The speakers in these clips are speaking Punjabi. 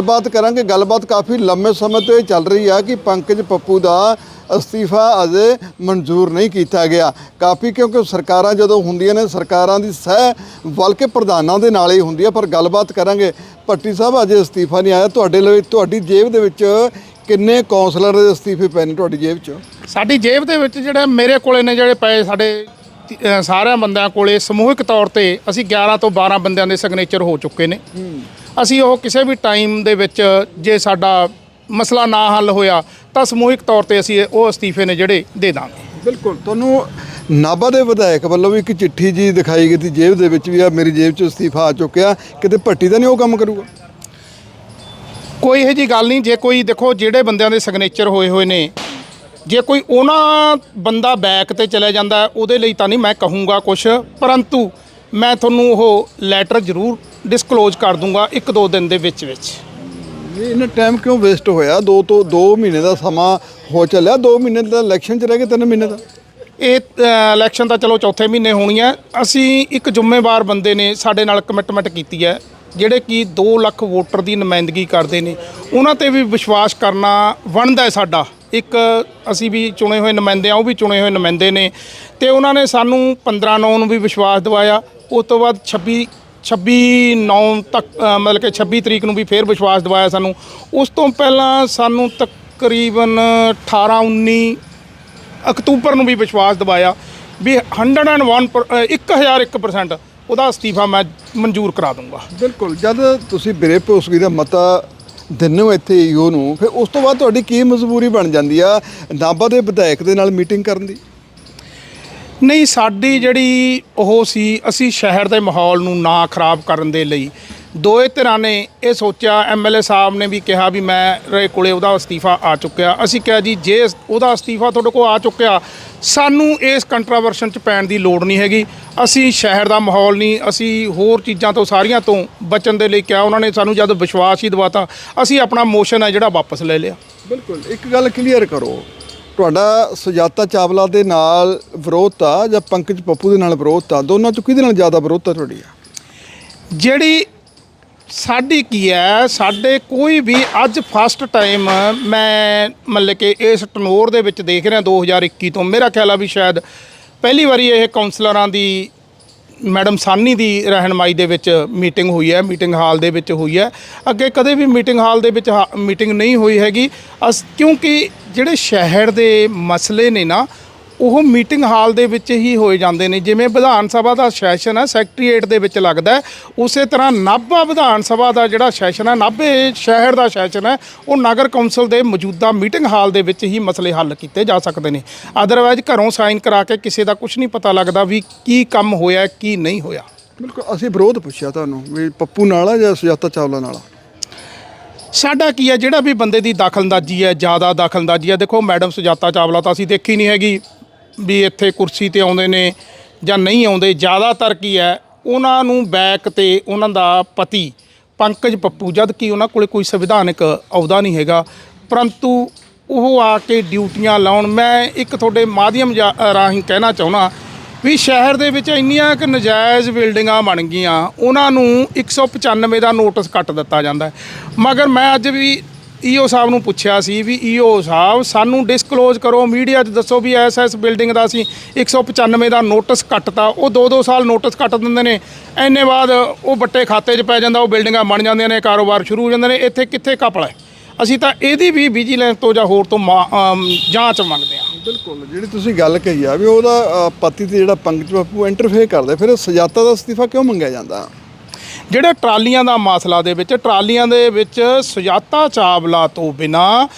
ਗੱਲਬਾਤ ਕਰਾਂਗੇ। ਗੱਲਬਾਤ ਕਾਫੀ ਲੰਮੇ ਸਮੇਂ ਤੋਂ ਇਹ ਚੱਲ ਰਹੀ ਆ ਕਿ ਪੰਕਜ ਪੱਪੂ ਦਾ ਅਸਤੀਫਾ ਅਜੇ ਮਨਜ਼ੂਰ ਨਹੀਂ ਕੀਤਾ ਗਿਆ। ਕਾਫੀ ਕਿਉਂਕਿ ਸਰਕਾਰਾਂ ਜਦੋਂ ਹੁੰਦੀਆਂ ਨੇ ਸਰਕਾਰਾਂ ਦੀ ਸਹਿ ਬਲਕਿ ਪ੍ਰਧਾਨਾਂ ਦੇ ਨਾਲ ਹੀ ਹੁੰਦੀ ਆ ਪਰ ਗੱਲਬਾਤ ਕਰਾਂਗੇ। ਭੱਟੀ ਸਾਹਿਬ ਅਜੇ ਅਸਤੀਫਾ ਨਹੀਂ ਆਇਆ। ਤੁਹਾਡੇ ਲਈ ਤੁਹਾਡੀ ਜੇਬ ਦੇ ਵਿੱਚ ਕਿੰਨੇ ਕੌਂਸਲਰ ਦੇ ਅਸਤੀਫੇ ਪਏ ਨੇ ਤੁਹਾਡੀ ਜੇਬ 'ਚ? ਸਾਡੀ ਜੇਬ ਦੇ ਵਿੱਚ ਜਿਹੜੇ ਮੇਰੇ ਕੋਲੇ ਨੇ ਜਿਹੜੇ ਪਏ ਸਾਡੇ ਸਾਰਿਆਂ ਬੰਦਿਆਂ ਕੋਲੇ ਸਮੂਹਿਕ ਤੌਰ ਤੇ ਅਸੀਂ 11 ਤੋਂ 12 ਬੰਦਿਆਂ ਦੇ ਸਿਗਨੇਚਰ ਹੋ ਚੁੱਕੇ ਨੇ। ਅਸੀਂ ਉਹ ਕਿਸੇ ਵੀ ਟਾਈਮ ਦੇ ਵਿੱਚ ਜੇ ਸਾਡਾ ਮਸਲਾ ਨਾ ਹੱਲ ਹੋਇਆ ਤਾਂ ਸਮੂਹਿਕ ਤੌਰ ਤੇ ਅਸੀਂ ਉਹ ਅਸਤੀਫੇ ਨੇ ਜਿਹੜੇ ਦੇ ਦਾਂਗੇ। ਬਿਲਕੁਲ। ਤੁਹਾਨੂੰ ਨਾਭਾ ਦੇ ਵਿਧਾਇਕ ਵੱਲੋਂ ਵੀ ਇੱਕ ਚਿੱਠੀ ਜੀ ਦਿਖਾਈ ਗਈ ਸੀ ਜੇਬ ਦੇ ਵਿੱਚ ਵੀ ਆ ਮੇਰੀ ਜੇਬ 'ਚ ਅਸਤੀਫਾ ਆ ਚੁੱਕਿਆ। ਕਿਤੇ ਭੱਟੀ ਦਾ ਨਹੀਂ ਉਹ ਕੰਮ ਕਰੂਗਾ? ਕੋਈ ਇਹੋ ਜੀ ਗੱਲ ਨਹੀਂ ਜੇ ਕੋਈ ਦੇਖੋ ਜਿਹੜੇ ਬੰਦਿਆਂ ਦੇ ਸਿਗਨੇਚਰ ਹੋਏ ਹੋਏ ਨੇ ਜੇ ਕੋਈ ਉਹਨਾਂ ਬੰਦਾ ਬੈਕ ਤੇ ਚਲੇ ਜਾਂਦਾ ਉਹਦੇ ਲਈ ਤਾਂ ਨਹੀਂ ਮੈਂ ਕਹੂੰਗਾ ਕੁਝ ਪਰੰਤੂ ਮੈਂ ਤੁਹਾਨੂੰ ਉਹ ਲੈਟਰ ਜ਼ਰੂਰ ਡਿਸਕਲੋਜ਼ ਕਰ ਦੂੰਗਾ ਇੱਕ ਦੋ ਦਿਨ ਦੇ ਵਿੱਚ ਵਿੱਚ। ਇਹ ਇਹਨਾਂ ਟਾਈਮ ਕਿਉਂ ਵੇਸਟ ਹੋਇਆ? 2 ਤੋਂ 2 ਮਹੀਨੇ ਦਾ ਸਮਾਂ ਹੋ ਚੱਲਿਆ। 2 ਮਹੀਨੇ ਦਾ ਇਲੈਕਸ਼ਨ 'ਚ ਰਹਿ ਗਏ 3 ਮਹੀਨੇ ਦਾ? ਇਹ ਇਲੈਕਸ਼ਨ ਤਾਂ ਚਲੋ ਚੌਥੇ ਮਹੀਨੇ ਹੋਣੀ ਹੈ। ਅਸੀਂ ਇੱਕ ਜ਼ਿੰਮੇਵਾਰ ਬੰਦੇ ਨੇ ਸਾਡੇ ਨਾਲ ਕਮਿਟਮੈਂਟ ਕੀਤੀ ਹੈ ਜਿਹੜੇ ਕਿ 2 ਲੱਖ ਵੋਟਰ ਦੀ ਨੁਮਾਇੰਦਗੀ ਕਰਦੇ ਨੇ। ਉਹਨਾਂ ਤੇ ਵੀ ਵਿਸ਼ਵਾਸ ਕਰਨਾ ਬਣਦਾ ਹੈ ਸਾਡਾ। ਇੱਕ ਅਸੀਂ ਵੀ ਚੁਣੇ ਹੋਏ ਨੁਮਾਇੰਦੇ ਆ ਉਹ ਵੀ ਚੁਣੇ ਹੋਏ ਨੁਮਾਇੰਦੇ ਨੇ। ਤੇ ਉਹਨਾਂ ਨੇ ਸਾਨੂੰ 15 9 ਨੂੰ ਵੀ ਵਿਸ਼ਵਾਸ ਦਿਵਾਇਆ। ਉਸ ਤੋਂ ਬਾਅਦ 26 26 9 ਤੱਕ ਮਤਲਬ ਕਿ 26 ਤਰੀਕ ਨੂੰ ਵੀ ਫੇਰ ਵਿਸ਼ਵਾਸ ਦਿਵਾਇਆ ਸਾਨੂੰ। ਉਸ ਤੋਂ ਪਹਿਲਾਂ ਸਾਨੂੰ ਤਕਰੀਬਨ 18 19 ਅਕਤੂਬਰ ਨੂੰ ਵੀ ਵਿਸ਼ਵਾਸ ਦਿਵਾਇਆ ਵੀ 101 ਪਰ- ਅ, 1001% ਉਹਦਾ ਅਸਤੀਫਾ ਮੈਂ ਮਨਜ਼ੂਰ ਕਰਾ ਦੂੰਗਾ ਬਿਲਕੁਲ ਜਦ ਤੁਸੀਂ ਬਿਰੇ ਭੋਸਗੀ ਦਾ ਮਤਾ ਦਿੰਦੇ ਹੋ ਇੱਥੇ ਈਓ ਨੂੰ ਫਿਰ ਉਸ ਤੋਂ ਬਾਅਦ ਤੁਹਾਡੀ ਕੀ ਮਜਬੂਰੀ ਬਣ ਜਾਂਦੀ ਆ ਨਾਭਾ ਦੇ ਵਿਧਾਇਕ ਦੇ ਨਾਲ ਮੀਟਿੰਗ ਕਰਨ ਦੀ? ਨਹੀਂ, ਸਾਡੀ ਜਿਹੜੀ ਉਹ ਸੀ, ਅਸੀਂ ਸ਼ਹਿਰ ਦੇ ਮਾਹੌਲ ਨੂੰ ਨਾ ਖਰਾਬ ਕਰਨ ਦੇ ਲਈ ਦੋਏ ਧਿਰਾਂ ਨੇ ਇਹ ਸੋਚਿਆ ਐਮਐਲਏ ਸਾਹਿਬ ਨੇ ਵੀ ਕਿਹਾ ਵੀ ਮੈਂ ਰੇ ਕੋਲੇ ਉਹਦਾ ਅਸਤੀਫਾ ਆ ਚੁੱਕਿਆ। ਅਸੀਂ ਕਿਹਾ ਜੀ, ਜੇ ਉਹਦਾ ਅਸਤੀਫਾ ਤੁਹਾਡੇ ਕੋਲ ਆ ਚੁੱਕਿਆ, ਸਾਨੂੰ ਇਸ ਕੰਟਰੋਵਰਸ਼ਨ ਚ ਪੈਣ ਦੀ ਲੋੜ ਨਹੀਂ ਹੈਗੀ। ਅਸੀਂ ਸ਼ਹਿਰ ਦਾ ਮਾਹੌਲ ਨਹੀਂ, ਅਸੀਂ ਹੋਰ ਚੀਜ਼ਾਂ ਤੋਂ, ਸਾਰੀਆਂ ਤੋਂ ਬਚਣ ਦੇ ਲਈ ਕਿਹਾ, ਉਹਨਾਂ ਨੇ ਸਾਨੂੰ ਜਦ ਵਿਸ਼ਵਾਸ ਹੀ ਦਿਵਾਤਾ, ਅਸੀਂ ਆਪਣਾ ਮੋਸ਼ਨ ਹੈ ਜਿਹੜਾ ਵਾਪਸ ਲੈ ਲਿਆ। ਬਿਲਕੁਲ, ਇੱਕ ਗੱਲ ਕਲੀਅਰ ਕਰੋ। ਤੁਹਾਡਾ ਸੁਜਾਤਾ ਚਾਵਲਾ ਦੇ ਨਾਲ ਵਿਰੋਧਤਾ ਜਾਂ ਪੰਕਜ ਪੱਪੂ ਦੇ ਨਾਲ ਵਿਰੋਧਤਾ ਦੋਨਾਂ ਚੋਂ ਕਿਹਦੇ ਨਾਲ ਜ਼ਿਆਦਾ ਵਿਰੋਧਤਾ ਤੁਹਾਡੀ? ਆ ਜਿਹੜੀ ਸਾਡੀ ਕੀ ਹੈ, ਸਾਡੇ ਕੋਈ ਵੀ ਅੱਜ ਫਸਟ ਟਾਈਮ ਮੈਂ ਮਤਲਬ ਕਿ ਇਸ ਟਨੋਰ ਦੇ ਵਿੱਚ ਦੇਖ ਰਿਹਾ 2021 ਤੋਂ। ਮੇਰਾ ਖਿਆਲ ਆ ਵੀ ਸ਼ਾਇਦ ਪਹਿਲੀ ਵਾਰੀ ਇਹ ਕਾਉਂਸਲਰਾਂ ਦੀ ਮੈਡਮ ਸਾਨੀ ਦੀ ਰਹਿਨਮਾਈ ਦੇ ਵਿੱਚ ਮੀਟਿੰਗ ਹੋਈ ਹੈ, ਮੀਟਿੰਗ ਹਾਲ ਦੇ ਵਿੱਚ ਹੋਈ ਹੈ। ਅੱਗੇ ਕਦੇ ਵੀ ਮੀਟਿੰਗ ਹਾਲ ਦੇ ਵਿੱਚ ਮੀਟਿੰਗ ਨਹੀਂ ਹੋਈ ਹੈਗੀ। ਅਸ, ਕਿਉਂਕਿ ਜਿਹੜੇ ਸ਼ਹਿਰ ਦੇ ਮਸਲੇ ਨੇ ਨਾ ਉਹ ਮੀਟਿੰਗ ਹਾਲ ਦੇ ਵਿੱਚ ਹੀ ਹੋਏ ਜਾਂਦੇ ਨੇ। ਜਿਵੇਂ ਵਿਧਾਨ ਸਭਾ ਦਾ ਸੈਸ਼ਨ ਹੈ ਸੈਕਟਰੀਏਟ ਦੇ ਵਿੱਚ ਲੱਗਦਾ ਹੈ। ਉਸੇ ਤਰ੍ਹਾਂ ਨਾਭਾ ਵਿਧਾਨ ਸਭਾ ਦਾ ਜਿਹੜਾ ਸੈਸ਼ਨ ਹੈ ਨਾਭੇ ਸ਼ਹਿਰ ਦਾ ਸੈਸ਼ਨ ਹੈ ਉਹ ਨਗਰ ਕੌਂਸਲ ਦੇ ਮੌਜੂਦਾ ਮੀਟਿੰਗ ਹਾਲ ਦੇ ਵਿੱਚ ਹੀ ਮਸਲੇ ਹੱਲ ਕੀਤੇ ਜਾ ਸਕਦੇ ਨੇ। ਅਦਰਵਾਇਜ਼ ਘਰੋਂ ਸਾਈਨ ਕਰਾ ਕੇ ਕਿਸੇ ਦਾ ਕੁਝ ਨਹੀਂ ਪਤਾ ਲੱਗਦਾ ਵੀ ਕੀ ਕੰਮ ਹੋਇਆ ਕੀ ਨਹੀਂ ਹੋਇਆ। ਬਿਲਕੁਲ ਅਸੀਂ ਵਿਰੋਧ ਪੁੱਛਿਆ ਤੁਹਾਨੂੰ ਵੀ ਪੱਪੂ ਨਾਲ ਆ ਜਾਂ ਸੁਜਾਤਾ ਚਾਵਲਾ ਨਾਲ ਆ? ਸਾਡਾ ਕੀ ਹੈ ਜਿਹੜਾ ਵੀ ਬੰਦੇ ਦੀ ਦਖਲਅੰਦਾਜ਼ੀ ਹੈ ਜ਼ਿਆਦਾ ਦਖਲਅੰਦਾਜ਼ੀ ਹੈ। ਦੇਖੋ ਮੈਡਮ ਸੁਜਾਤਾ ਚਾਵਲਾ ਤਾਂ ਅਸੀਂ ਦੇਖੀ ਨਹੀਂ ਹੈਗੀ। ਵੀ ਇੱਥੇ ਕੁਰਸੀ ਤੇ ਆਉਂਦੇ ਨੇ ਜਾਂ ਨਹੀਂ ਆਉਂਦੇ, ਜ਼ਿਆਦਾਤਰ ਕੀ ਹੈ, ਉਹਨਾਂ ਨੂੰ ਬੈਕ ਤੇ ਉਹਨਾਂ ਦਾ ਪਤੀ ਪੰਕਜ ਪੱਪੂ, ਜਦ ਕਿ ਉਹਨਾਂ ਕੋਲੇ ਕੋਈ ਸੰਵਿਧਾਨਕ ਅਹੁਦਾ ਨਹੀਂ ਹੈਗਾ। ਪਰੰਤੂ ਉਹ ਆ ਕੇ ਡਿਊਟੀਆਂ ਲਾਉਣ, ਮੈਂ ਇੱਕ ਤੁਹਾਡੇ ਮਾਧਿਅਮ ਜਾ- ਰਾਹੀਂ ਕਹਿਣਾ ਚਾਹੁੰਦਾ ਵੀ ਸ਼ਹਿਰ ਦੇ ਵਿੱਚ ਇੰਨੀਆਂ ਕਿ ਨਜਾਇਜ਼ ਬਿਲਡਿੰਗਾਂ ਬਣ ਗਈਆਂ, ਉਹਨਾਂ ਨੂੰ 195 ਦਾ ਨੋਟਿਸ ਕੱਟ ਦਿੱਤਾ ਜਾਂਦਾ ਮਗਰ ਮੈਂ ਅੱਜ ਵੀ ਈਓ ਸਾਹਿਬ ਨੂੰ ਪੁੱਛਿਆ ਸੀ ਵੀ ਈਓ ਸਾਹਿਬ, ਸਾਨੂੰ ਡਿਸਕਲੋਜ਼ ਕਰੋ ਮੀਡੀਆ 'ਚ ਦੱਸੋ ਵੀ ਐਸ ਐਸ ਬਿਲਡਿੰਗ ਦਾ ਅਸੀਂ 195 ਦਾ ਨੋਟਿਸ ਕੱਟਤਾ। ਉਹ 2-2 ਸਾਲ ਨੋਟਿਸ ਕੱਟ ਦਿੰਦੇ ਨੇ। ਐਨੇ ਬਾਅਦ ਉਹ ਬੱਟੇ ਖਾਤੇ 'ਚ ਪੈ ਜਾਂਦਾ, ਉਹ ਬਿਲਡਿੰਗਾਂ ਬਣ ਜਾਂਦੀਆਂ ਨੇ, ਕਾਰੋਬਾਰ ਸ਼ੁਰੂ ਹੋ ਜਾਂਦੇ ਨੇ। ਇੱਥੇ ਕਿੱਥੇ ਕਪੜਾ ਹੈ? ਅਸੀਂ ਤਾਂ ਇਹਦੀ ਵੀ ਵਿਜੀਲੈਂਸ ਤੋਂ ਜਾਂ ਹੋਰ ਤੋਂ ਜਾਂਚ ਮੰਗਦੇ ਹਾਂ। ਬਿਲਕੁਲ। ਜਿਹੜੀ ਤੁਸੀਂ ਗੱਲ ਕਹੀ ਆ ਵੀ ਉਹਦਾ ਪਤੀ ਤੇ ਜਿਹੜਾ ਪੰਕਜ ਬਾਪੂ ਇੰਟਰਫੇਅਰ ਕਰਦਾ, ਫਿਰ ਸਜਾਤਾ ਦਾ ਅਸਤੀਫਾ ਕਿਉਂ ਮੰਗਿਆ ਜਾਂਦਾ? ਜਿਹੜੇ ਟਰਾਲੀਆਂ ਦਾ ਮਸਲਾ ਦੇ ਵਿੱਚ, ਟਰਾਲੀਆਂ ਦੇ ਵਿੱਚ ਸੁਜਾਤਾ ਚਾਵਲਾ ਤੋਂ ਬਿਨਾ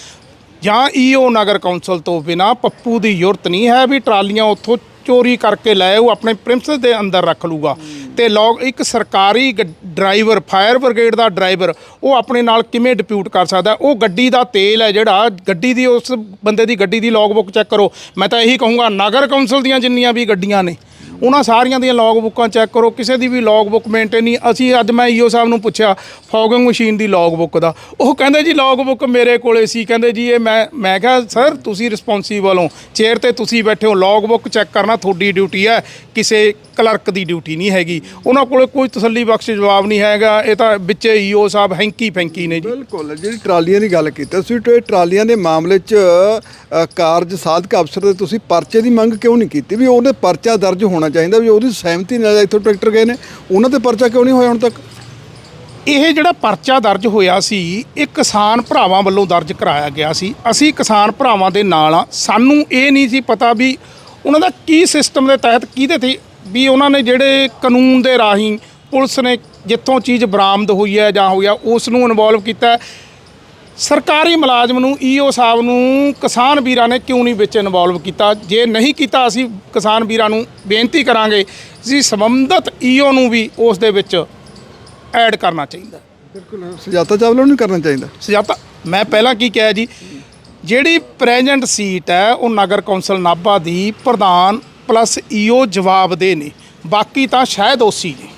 ਜਾਂ ਈਓ ਨਗਰ ਕੌਂਸਲ ਤੋਂ ਬਿਨਾ ਪੱਪੂ ਦੀ ਜ਼ਰੂਰਤ ਨਹੀਂ ਹੈ ਵੀ ਟਰਾਲੀਆਂ ਉੱਥੋਂ ਚੋਰੀ ਕਰਕੇ ਲੈ ਉਹ ਆਪਣੇ ਪ੍ਰਿੰਸਸ ਦੇ ਅੰਦਰ ਰੱਖ ਲੂਗਾ ਤੇ ਲੋਕ ਇੱਕ ਸਰਕਾਰੀ ਗ- ਡਰਾਈਵਰ, ਫਾਇਰ ਬ੍ਰਿਗੇਡ ਦਾ ਡਰਾਈਵਰ, ਉਹ ਆਪਣੇ ਨਾਲ ਕਿਵੇਂ ਡਿਪਿਊਟ ਕਰ ਸਕਦਾ? ਉਹ ਗੱਡੀ ਦਾ ਤੇਲ ਹੈ ਜਿਹੜਾ, ਗੱਡੀ ਦੀ, ਉਸ ਬੰਦੇ ਦੀ ਗੱਡੀ ਦੀ ਲੌਗ ਬੁੱਕ ਚੈੱਕ ਕਰੋ। ਮੈਂ ਤਾਂ ਇਹੀ ਕਹੂੰਗਾ, ਨਗਰ ਕੌਂਸਲ ਦੀਆਂ ਜਿੰਨੀਆਂ ਵੀ ਗੱਡੀਆਂ ਨੇ ਉਹਨਾਂ ਸਾਰੀਆਂ ਦੀਆਂ ਲੌਗ ਬੁੱਕਾਂ ਚੈੱਕ ਕਰੋ, ਕਿਸੇ ਦੀ ਵੀ ਲੌਗ ਬੁੱਕ ਮੇਨਟੇਨ ਨਹੀਂ। ਅਸੀਂ ਅੱਜ ਮੈਂ ਈਓ ਸਾਹਿਬ ਨੂੰ ਪੁੱਛਿਆ ਫੋਗਿੰਗ ਮਸ਼ੀਨ ਦੀ ਲੌਗ ਬੁੱਕ ਦਾ। ਉਹ ਕਹਿੰਦੇ ਜੀ ਲੌਗ ਬੁੱਕ ਮੇਰੇ ਕੋਲੇ ਸੀ। ਕਹਿੰਦੇ ਜੀ ਇਹ ਮੈਂ ਮੈਂ ਕਿਹਾ ਸਰ ਤੁਸੀਂ ਰਿਸਪੌਂਸੀਬਲ ਹੋ। ਚੇਅਰ ਤੇ ਤੁਸੀਂ ਬੈਠੇ ਹੋ। ਲੌਗ ਬੁੱਕ ਚੈੱਕ ਕਰਨਾ ਤੁਹਾਡੀ ਡਿਊਟੀ ਹੈ। ਕਿਸੇ ਕਲਰਕ ਦੀ ਡਿਊਟੀ ਨਹੀਂ ਹੈਗੀ। ਉਹਨਾਂ ਕੋਲੇ ਕੋਈ ਤਸੱਲੀ ਬਖਸ਼ ਜਵਾਬ ਨਹੀਂ ਹੈਗਾ। ਇਹ ਤਾਂ ਵਿੱਚੇ ਈਓ ਸਾਹਿਬ ਹੈਂਕੀ ਫੈਂਕੀ ਨੇ ਜੀ। ਬਿਲਕੁਲ। ਜਿਹੜੀ ਟਰਾਲੀਆਂ ਦੀ ਗੱਲ ਕੀਤੀ, ਤੁਸੀਂ ਟਰਾਲੀਆਂ ਦੇ ਮਾਮਲੇ 'ਚ ਕਾਰਜ ਸਾਧਕ ਅਫਸਰ ਦੇ ਤੁਸੀਂ ਪਰਚੇ ਦੀ ਮੰਗ ਕਿਉਂ ਨਹੀਂ ਕੀਤੀ? ਵੀ ਉਹਨੇ ਪਰਚਾ ਦਰਜ ਹੋਣਾ ਚਾਹੀਦਾ ਵੀ ਉਹਦੀ ਸਹਿਮਤੀ ਨਾਲ ਇੱਥੋਂ ਟਰੈਕਟਰ ਗਏ ਨੇ, ਉਹਨਾਂ ਤੇ ਪਰਚਾ ਕਿਉਂ ਨਹੀਂ ਹੋਇਆ ਹੁਣ ਤੱਕ? ਇਹ ਜਿਹੜਾ ਪਰਚਾ ਦਰਜ ਹੋਇਆ ਸੀ, ਇਹ ਕਿਸਾਨ ਭਰਾਵਾਂ ਵੱਲੋਂ ਦਰਜ ਕਰਾਇਆ ਗਿਆ ਸੀ। ਅਸੀਂ ਕਿਸਾਨ ਭਰਾਵਾਂ ਦੇ ਨਾਲ ਆ ਸਾਨੂੰ ਇਹ ਨਹੀਂ ਸੀ ਪਤਾ ਵੀ ਉਹਨਾਂ ਦਾ ਕੀ ਸਿਸਟਮ ਦੇ ਤਹਿਤ ਕਿਹਦੇ ਤੇ, ਵੀ ਉਹਨਾਂ ਨੇ ਜਿਹੜੇ ਕਾਨੂੰਨ ਦੇ ਰਾਹੀਂ ਪੁਲਿਸ ਨੇ ਜਿੱਥੋਂ ਚੀਜ਼ ਬਰਾਮਦ ਹੋਈ ਹੈ ਜਾਂ ਹੋਇਆ ਉਸ ਨੂੰ ਇਨਵੋਲਵ ਕੀਤਾ ਸਰਕਾਰੀ ਮੁਲਾਜ਼ਮ ਨੂੰ ਈਓ ਸਾਹਿਬ ਨੂੰ ਕਿਸਾਨ ਵੀਰਾਂ ਨੇ ਕਿਉਂ ਨਹੀਂ ਵਿੱਚ ਇਨਵੋਲਵ ਕੀਤਾ? ਜੇ ਨਹੀਂ ਕੀਤਾ ਅਸੀਂ ਕਿਸਾਨ ਵੀਰਾਂ ਨੂੰ ਬੇਨਤੀ ਕਰਾਂਗੇ ਜੀ ਸੰਬੰਧਿਤ ਈਓ ਨੂੰ ਵੀ ਉਸ ਦੇ ਵਿੱਚ ਐਡ ਕਰਨਾ ਚਾਹੀਦਾ। ਬਿਲਕੁਲ ਸੁਜਾਤਾ ਚਾਵਲਾ ਨੂੰ ਨਹੀਂ ਕਰਨਾ ਚਾਹੀਦਾ? ਸੁਜਾਤਾ ਮੈਂ ਪਹਿਲਾਂ ਕੀ ਕਿਹਾ ਜੀ ਜਿਹੜੀ ਪ੍ਰੈਜ਼ੈਂਟ ਸੀਟ ਹੈ ਉਹ ਨਗਰ ਕੌਂਸਲ ਨਾਭਾ ਦੀ ਪ੍ਰਧਾਨ ਪਲੱਸ ਈਓ ਜਵਾਬ ਦੇ ਨੇ ਬਾਕੀ ਤਾਂ ਸ਼ਾਇਦ ਓਸੀ ਨੇ।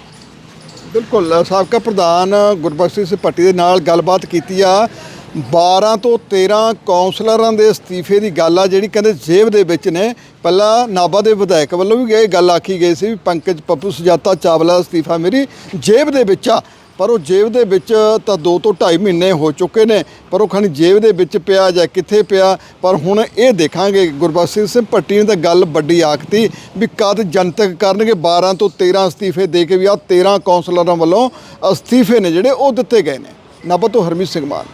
ਬਿਲਕੁਲ ਸਾਬਕਾ ਪ੍ਰਧਾਨ ਗੁਰਬਖਸ਼ ਸਿੰਘ ਭੱਟੀ ਦੇ ਨਾਲ ਗੱਲਬਾਤ ਕੀਤੀ ਆ। 12 ਤੋਂ 13 ਕੌਂਸਲਰਾਂ ਦੇ ਅਸਤੀਫੇ ਦੀ ਗੱਲ ਆ, ਜਿਹੜੀ ਕਹਿੰਦੇ ਜੇਬ ਦੇ ਵਿੱਚ ਨੇ। ਪਹਿਲਾਂ ਨਾਭਾ ਦੇ ਵਿਧਾਇਕ ਵੱਲੋਂ ਵੀ ਇਹ ਗੱਲ ਆਖੀ ਗਈ ਸੀ ਵੀ ਪੰਕਜ ਪੱਪੂ ਸੁਜਾਤਾ ਚਾਵਲਾ ਅਸਤੀਫਾ ਮੇਰੀ ਜੇਬ ਦੇ ਵਿੱਚ ਆ। ਪਰ ਉਹ ਜੇਬ ਦੇ ਵਿੱਚ ਤਾਂ 2 ਤੋਂ 2.5 ਮਹੀਨੇ ਹੋ ਚੁੱਕੇ ਨੇ, ਪਰ ਉਹ ਖਾਨੀ ਜੇਬ ਦੇ ਵਿੱਚ ਪਿਆ ਜਾਂ ਕਿੱਥੇ ਪਿਆ, ਪਰ ਹੁਣ ਇਹ ਦੇਖਾਂਗੇ। ਗੁਰਬਖਸ਼ ਸਿੰਘ ਭੱਟੀ ਨੇ ਤਾਂ ਗੱਲ ਵੱਡੀ ਆਖਤੀ ਵੀ ਕਦ ਜਨਤਕ ਕਰਨਗੇ। 12 ਤੋਂ 13 ਅਸਤੀਫੇ ਦੇ ਕੇ ਵੀ ਆ 13 ਕੌਂਸਲਰਾਂ ਵੱਲੋਂ ਅਸਤੀਫੇ ਨੇ ਜਿਹੜੇ, ਉਹ ਦਿੱਤੇ ਗਏ ਨੇ। ਨਾਭਾ ਤੋਂ ਹਰਮੀਤ ਸਿੰਘ ਮਾਨ।